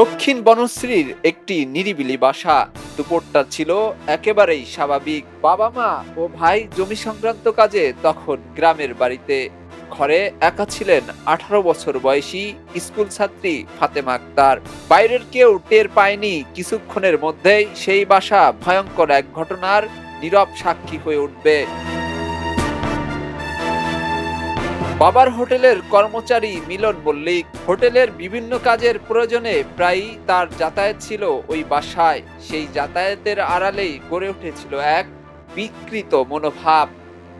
দক্ষিণ বনশ্রীর একটি নিরিবিলি বাসা। দুপুরটা ছিল একেবারেই স্বাভাবিক। বাবা মা ও ভাই জমি সংক্রান্ত কাজে তখন গ্রামের বাড়িতে। ঘরে একা ছিলেন আঠারো বছর বয়সী স্কুল ছাত্রী ফাতেমা আক্তার। বাইরের কেউ টের পায়নি কিছুক্ষণের মধ্যেই সেই বাসা ভয়ঙ্কর এক ঘটনার নীরব সাক্ষী হয়ে উঠবে। বাবার হোটেলের কর্মচারী মিলন মল্লিক হোটেলের বিভিন্ন কাজের প্রয়োজনে প্রায়ই তার যাতায়াত ছিল ওই বাসায়। সেই যাতায়াতের আড়ালেই গড়ে উঠেছিল এক বিকৃত মনোভাব।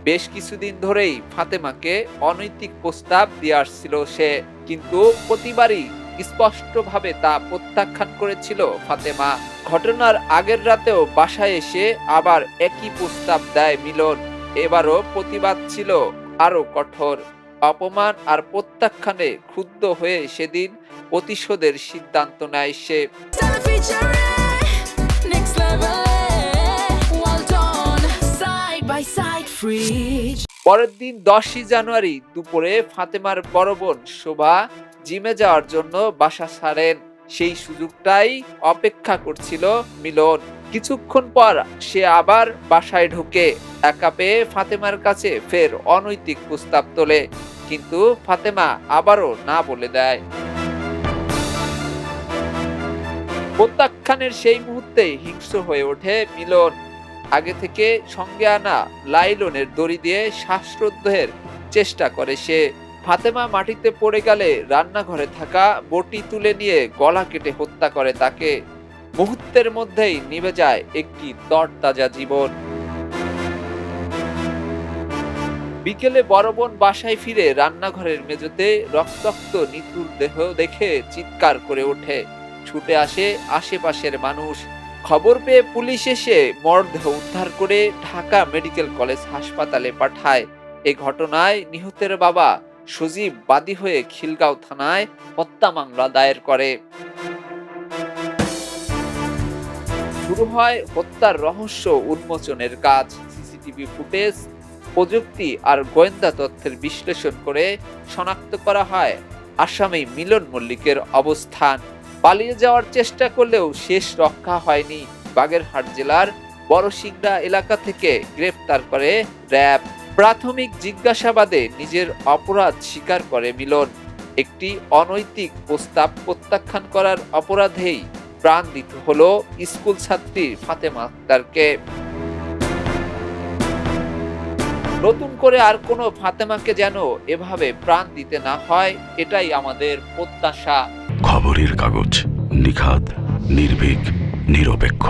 বেশ কিছুদিন ধরেই ফাতেমাকে অনৈতিক প্রস্তাব দিয়ে আসছিল সে, কিন্তু প্রতিবারই স্পষ্টভাবে তা প্রত্যাখ্যান করেছিল ফাতেমা। ঘটনার আগের রাতেও বাসায় এসে আবার একই প্রস্তাব দেয় মিলন। এবারও প্রতিবাদ ছিল আরও কঠোর। অপমান আর প্রত্যাখ্যানে ক্ষুব্ধ হয়ে সেদিন প্রতিশোধের সিদ্ধান্ত নেয় সে। Side, free. পরের দিন দশই জানুয়ারি দুপুরে ফাতেমার বড় বোন শোভা জিমে যাওয়ার জন্য বাসা ছাড়েন। সেই সুযোগটাই অপেক্ষা করছিল মিলন। কিছুক্ষণ পর সে আবার বাসায় ঢুকে। একা পেয়ে ফাতেমার কাছে ফের অনৈতিক প্রস্তাব তোলে। কিন্তু ফাতেমা আবারও না বলে দেয়। প্রত্যাখ্যানের সেই মুহূর্তে হিংস্র হয়ে ওঠে মিলন। আগে থেকে সঙ্গে আনা লাইলনের দড়ি দিয়ে শ্বাসরোধের চেষ্টা করে সে। ফাতেমা মাটিতে পড়ে গেলে রান্নাঘরে থাকা বটি তুলে নিয়ে গলা কেটে হত্যা করে তাকে। মুহূর্তের মধ্যেই নিভে যায় একটি তরতাজা জীবন। বিকেলে বড় বোন বাসায় ফিরে রান্নাঘরের মেঝেতে রক্তাক্ত নিথুর দেহ দেখে চিৎকার করে ওঠে। ছুটে আসে আশেপাশের মানুষ। খবর পেয়ে পুলিশ এসে মরদেহ উদ্ধার করে ঢাকা মেডিকেল কলেজ হাসপাতালে পাঠায়। এ ঘটনায় নিহতের বাবা সজীব বাদী হয়ে খিলগাঁও থানায় হত্যা মামলা দায়ের করে। শুরু হয় হত্যার রহস্য উন্মোচনের কাজ। সিসিটিভি ফুটেজ প্রযুক্তি আর গোয়েন্দা তথ্যের বিশ্লেষণ করে শনাক্ত করা হয় আসামি মিলন মল্লিকের অবস্থান। পালিয়ে যাওয়ার চেষ্টা করলেও শেষ রক্ষা হয়নি বাগেরহাট জেলার বড়সিংড়া এলাকা থেকে গ্রেফতার করে র্যাব। প্রাথমিক জিজ্ঞাসাবাদে নিজের অপরাধ স্বীকার করে মিলন। একটি অনৈতিক প্রস্তাব প্রত্যাখ্যান করার অপরাধেই প্রাণ দিতে হলো স্কুল ছাত্রী ফাতেমা আক্তারকে। নতুন করে আর কোনো ফাতেমাকে যেন এভাবে প্রাণ দিতে না হয়, এটাই আমাদের প্রত্যাশা। খবরের কাগজ নিখাত নির্ভীক, নিরপেক্ষ।